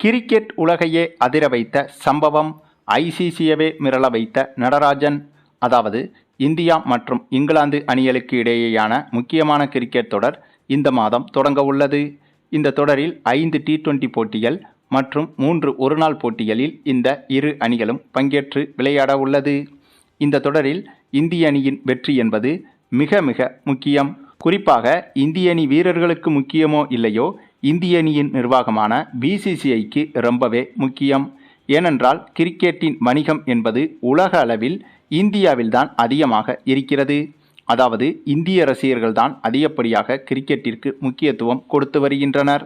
Cricket உலகையே அதிர வைத்த சம்பவம் ஐசிசியவே மிரள வைத்த நடராஜன் அதாவது இந்தியா மற்றும் இங்கிலாந்து அணிகளுக்கு இடையேயான முக்கியமான கிரிக்கெட் தொடர் இந்த மாதம் தொடங்க உள்ளது. இந்த தொடரில் ஐந்து டி டுவெண்டி போட்டிகள் மற்றும் மூன்று ஒருநாள் போட்டிகளில் இந்த இரு அணிகளும் பங்கேற்று விளையாட உள்ளது. இந்த தொடரில் இந்திய அணியின் வெற்றி என்பது மிக மிக முக்கியம். குறிப்பாக இந்திய அணி வீரர்களுக்கு முக்கியமோ இல்லையோ இந்திய அணியின் நிர்வாகமான பிசிசிஐக்கு ரொம்பவே முக்கியம். ஏனென்றால் கிரிக்கெட்டின் வணிகம் என்பது உலக அளவில் இந்தியாவில்தான் அதிகமாக இருக்கிறது. அதாவது இந்திய ரசிகர்கள் தான் அதிகப்படியாக கிரிக்கெட்டிற்கு முக்கியத்துவம் கொடுத்து வருகின்றனர்.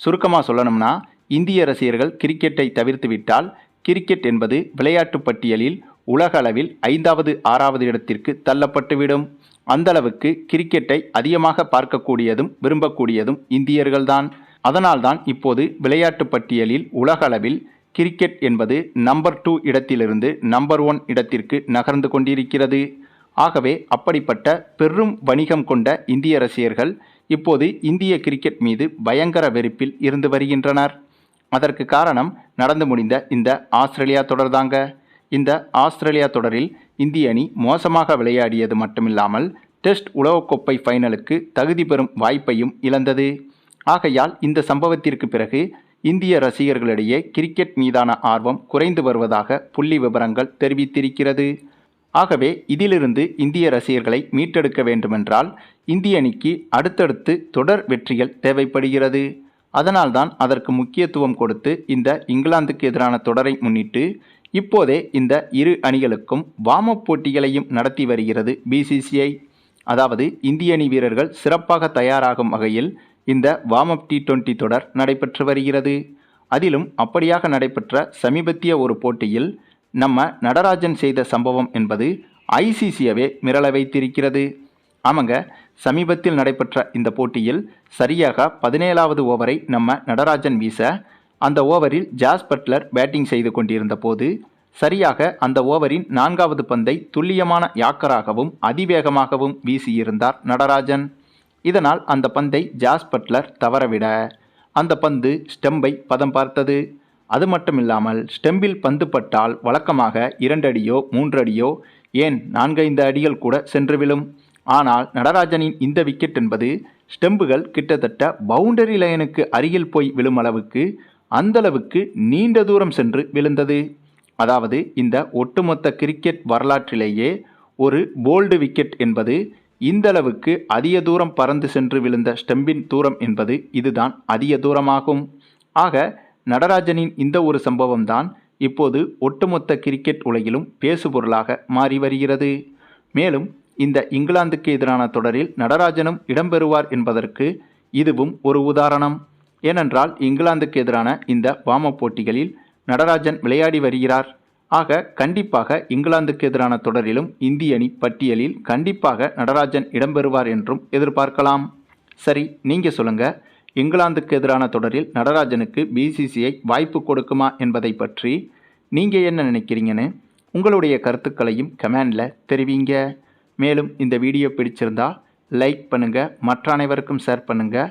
சுருக்கமாக சொல்லணும்னா இந்திய ரசிகர்கள் கிரிக்கெட்டை தவிர்த்துவிட்டால் கிரிக்கெட் என்பது விளையாட்டு பட்டியலில் உலக அளவில் ஐந்தாவது ஆறாவது இடத்திற்கு தள்ளப்பட்டுவிடும். அந்த அளவுக்கு கிரிக்கெட்டை அதிகமாக பார்க்கக்கூடியதும் விரும்பக்கூடியதும் இந்தியர்கள்தான். அதனால்தான் இப்போது விளையாட்டு பட்டியலில் உலகளவில் கிரிக்கெட் என்பது நம்பர் டூ இடத்திலிருந்து நம்பர் ஒன் இடத்திற்கு நகர்ந்து கொண்டிருக்கிறது. ஆகவே அப்படிப்பட்ட பெரும் வணிகம் கொண்ட இந்திய ரசிகர்கள் இப்போது இந்திய கிரிக்கெட் மீது பயங்கர வெறுப்பில் இருந்து வருகின்றனர். அதற்கு காரணம் நடந்து முடிந்த இந்த ஆஸ்திரேலியா தொடர்தாங்க. இந்த ஆஸ்திரேலியா தொடரில் இந்திய அணி மோசமாக விளையாடியது மட்டுமில்லாமல் டெஸ்ட் உலகக்கோப்பை ஃபைனலுக்கு தகுதி பெறும் வாய்ப்பையும் இழந்தது. ஆகையால் இந்த சம்பவத்திற்கு பிறகு இந்திய ரசிகர்களிடையே கிரிக்கெட் மீதான ஆர்வம் குறைந்து வருவதாக புள்ளி விவரங்கள் தெரிவித்திருக்கிறது. ஆகவே இதிலிருந்து இந்திய ரசிகர்களை மீட்டெடுக்க வேண்டுமென்றால் இந்திய அணிக்கு அடுத்தடுத்து தொடர் வெற்றிகள் தேவைப்படுகிறது. அதனால்தான் அதற்கு முக்கியத்துவம் கொடுத்து இந்த இங்கிலாந்துக்கு எதிரான தொடரை முன்னிட்டு இப்போதே இந்த இரு அணிகளுக்கும் வாமப் போட்டிகளையும் நடத்தி வருகிறது பிசிசிஐ அதாவது இந்திய அணி வீரர்கள் சிறப்பாக தயாராகும் வகையில் இந்த வாமப் டி டுவெண்ட்டி தொடர் நடைபெற்று வருகிறது. அதிலும் அப்படியாக நடைபெற்ற சமீபத்திய ஒரு போட்டியில் நம்ம நடராஜன் செய்த சம்பவம் என்பது ஐசிசியவே மிரள வைத்திருக்கிறது. ஆமாங்க சமீபத்தில் நடைபெற்ற இந்த போட்டியில் சரியாக பதினேழாவது ஓவரை நம்ம நடராஜன் வீச அந்த ஓவரில் ஜாஸ் பட்லர் பேட்டிங் செய்து கொண்டிருந்த போது சரியாக அந்த ஓவரின் நான்காவது பந்தை துல்லியமான யாக்கராகவும் அதிவேகமாகவும் வீசியிருந்தார் நடராஜன். இதனால் அந்த பந்தை ஜாஸ் பட்லர் தவறவிட அந்த பந்து ஸ்டெம்பை பதம் பார்த்தது. அது மட்டுமில்லாமல் ஸ்டெம்பில் பந்து பட்டால் வழக்கமாக இரண்டடியோ மூன்றடியோ மூன்று அடியோ ஏன் நான்கைந்து அடிகள் கூட சென்று விழும். ஆனால் நடராஜனின் இந்த விக்கெட் என்பது ஸ்டெம்புகள் கிட்டத்தட்ட பவுண்டரி லைனுக்கு அருகில் போய் விழும் அளவுக்கு அந்தளவுக்கு நீண்ட தூரம் சென்று விழுந்தது. அதாவது இந்த ஒட்டுமொத்த கிரிக்கெட் வரலாற்றிலேயே ஒரு போல்டு விக்கெட் என்பது இந்தளவுக்கு அதிக தூரம் பறந்து சென்று விழுந்த ஸ்டெம்பின் தூரம் என்பது இதுதான் அதிக தூரமாகும். ஆக நடராஜனின் இந்த ஒரு சம்பவம்தான் இப்போது ஒட்டுமொத்த கிரிக்கெட் உலகிலும் பேசுபொருளாக மாறி வருகிறது. மேலும் இந்த இங்கிலாந்துக்கு எதிரான தொடரில் நடராஜனும் இடம்பெறுவார் என்பதற்கு இதுவும் ஒரு உதாரணம். ஏனென்றால் இங்கிலாந்துக்கு எதிரான இந்த வாம போட்டிகளில் நடராஜன் விளையாடி வருகிறார். ஆக கண்டிப்பாக இங்கிலாந்துக்கு எதிரான தொடரிலும் இந்திய அணி பட்டியலில் கண்டிப்பாக நடராஜன் இடம்பெறுவார் என்றும் எதிர்பார்க்கலாம். சரி நீங்கள் சொல்லுங்கள் இங்கிலாந்துக்கு எதிரான தொடரில் நடராஜனுக்கு பிசிசிஐ வாய்ப்பு கொடுக்குமா என்பதை பற்றி நீங்கள் என்ன நினைக்கிறீங்கன்னு உங்களுடைய கருத்துக்களையும் கமெண்டில் தெரிவிங்க. மேலும் இந்த வீடியோ பிடிச்சிருந்தா லைக் பண்ணுங்கள் மற்ற அனைவருக்கும் ஷேர் பண்ணுங்கள்